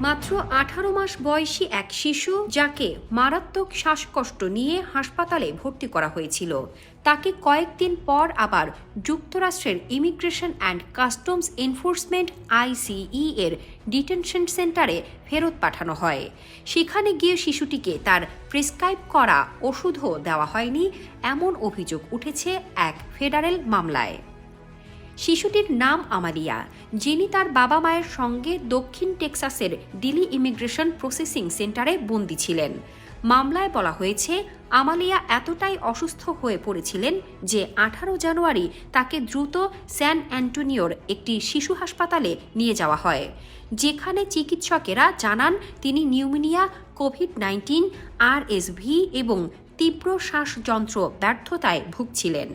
মাত্র আঠারো মাস বয়সী এক শিশু যাকে মারাত্মক শ্বাসকষ্ট নিয়ে হাসপাতালে ভর্তি করা হয়েছিল। তাকে কয়েকদিন পর আবার যুক্তরাষ্ট্রের immigration and customs enforcement ICE এর ডিটেনশন সেন্টারে ফেরত পাঠানো হয়। সেখানে গিয়ে শিশুটিকে তার প্রেসক্রাইব করা ওষুধও দেওয়া হয়নি, এমন অভিযোগ উঠেছে এক ফেডারেল মামলায়। শিশুটির নাম আমালিয়া, যিনি তার বাবা মায়ের সঙ্গে দক্ষিণ টেক্সাসের ডিলি ইমিগ্রেশন প্রসেসিং সেন্টারে বন্দী ছিলেন। মামলায় বলা হয়েছে, আমালিয়া এতটাই অসুস্থ হয়ে পড়েছিলেন যে আঠারো জানুয়ারি তাকে দ্রুত স্যান অ্যান্টোনিওর একটি শিশু হাসপাতালে নিয়ে যাওয়া হয়, যেখানে চিকিৎসকেরা জানান তিনি নিউমোনিয়া, কোভিড নাইন্টিন, আরএসভি এবং তীব্র শ্বাসযন্ত্র ব্যর্থতায় ভুগছিলেন।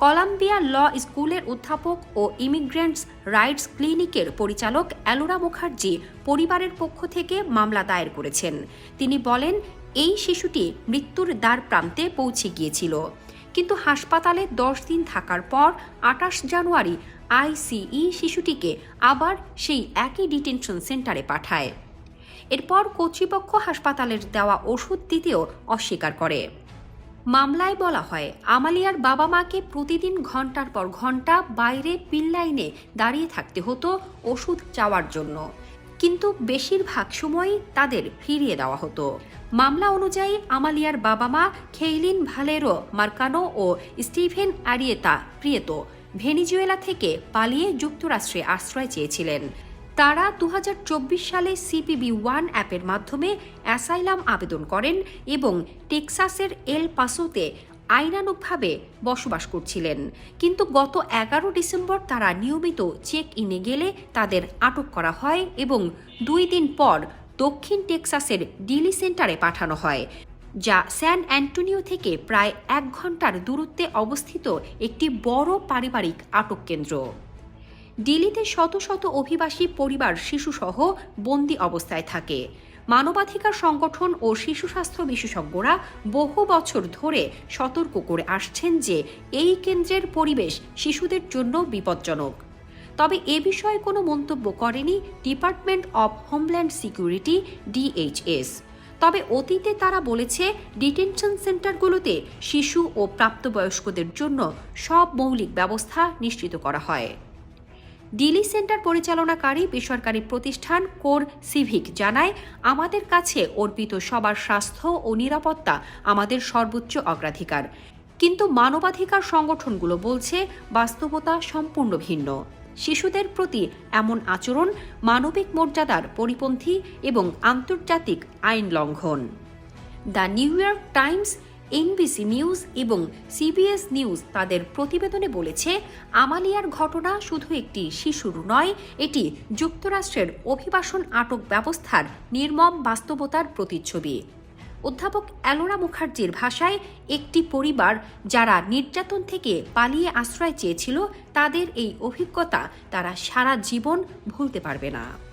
কলাম্বিয়া ল স্কুলের অধ্যাপক ও ইমিগ্রেন্টস রাইটস ক্লিনিকের পরিচালক অ্যালোরা মুখার্জি পরিবারের পক্ষ থেকে মামলা দায়ের করেছেন। তিনি বলেন, এই শিশুটি মৃত্যুর দ্বার প্রান্তে পৌঁছে গিয়েছিল। কিন্তু হাসপাতালে দশ দিন থাকার পর আটাশ জানুয়ারি আইসিই শিশুটিকে আবার সেই একই ডিটেনশন সেন্টারে পাঠায়। এরপর কর্তৃপক্ষ হাসপাতালের দেওয়া ওষুধ দিতেও অস্বীকার করে। মামলায় বলা হয়, আমালিয়ার বাবা মাকে প্রতিদিন ঘণ্টার পর ঘণ্টা বাইরে পিল্লাইনে দাঁড়িয়ে থাকতে হতো ওষুধ চাওয়ার জন্য। কিন্তু বেশিরভাগ সময়ই তাদের ফিরিয়ে দেওয়া হতো। মামলা অনুযায়ী, আমালিয়ার বাবা মা খেইলিন ভালেরো মার্কানো ও স্টিভেন আরিয়েতা প্রিয়েতো ভেনিজুয়েলা থেকে পালিয়ে যুক্তরাষ্ট্রে আশ্রয় চেয়েছিলেন। তারা দু হাজার চব্বিশ সালে সিপিবি ওয়ান অ্যাপের মাধ্যমে অ্যাসাইলাম আবেদন করেন এবং টেক্সাসের এল পাসোতে আইনানুগভাবে বসবাস করছিলেন। কিন্তু গত এগারো ডিসেম্বর তারা নিয়মিত চেক ইনে গেলে তাদের আটক করা হয় এবং দুই দিন পর দক্ষিণ টেক্সাসের ডিলি সেন্টারে পাঠানো হয়, যা স্যান অ্যান্টোনিও থেকে প্রায় এক ঘণ্টার দূরত্বে অবস্থিত একটি বড় পারিবারিক আটক কেন্দ্র। দিল্লিতে শত শত অভিবাসী পরিবার, শিশুসহ বন্দি অবস্থায় থাকে। মানবাধিকার সংগঠন ও শিশু স্বাস্থ্য বিশেষজ্ঞরা বহু বছর ধরে সতর্ক করে আসছেন যে এই কেন্দ্রের পরিবেশ শিশুদের জন্য বিপজ্জনক। তবে এ বিষয়ে কোনো মন্তব্য করেনি department of homeland security, DHS. তবে অতীতে তারা বলেছে, ডিটেনশন সেন্টারগুলোতে শিশু ও প্রাপ্তবয়স্কদের জন্য সব মৌলিক ব্যবস্থা নিশ্চিত করা হয়। ডিলি সেন্টার পরিচালনাকারী বেসরকারি প্রতিষ্ঠান কোর সিভিক জানায়, আমাদের কাছে অর্পিত সবার স্বাস্থ্য ও নিরাপত্তা আমাদের সর্বোচ্চ অগ্রাধিকার। কিন্তু মানবাধিকার সংগঠনগুলো বলছে, বাস্তবতা সম্পূর্ণ ভিন্ন। শিশুদের প্রতি এমন আচরণ, মানবিক মর্যাদার পরিপন্থী এবং আন্তর্জাতিক আইন লঙ্ঘন। The New York Times NBC news এবং সিবিএস নিউজ তাদের প্রতিবেদনে বলেছে, আমালিয়ার ঘটনা শুধু একটি শিশুর নয়, এটি যুক্তরাষ্ট্রের অভিবাসন আটক ব্যবস্থার নির্মম বাস্তবতার প্রতিচ্ছবি। অধ্যাপক অ্যালোরা মুখার্জির ভাষায়, একটি পরিবার যারা নির্যাতন থেকে পালিয়ে আশ্রয় চেয়েছিল, তাদের এই অভিজ্ঞতা তারা সারা জীবন ভুলতে পারবে না।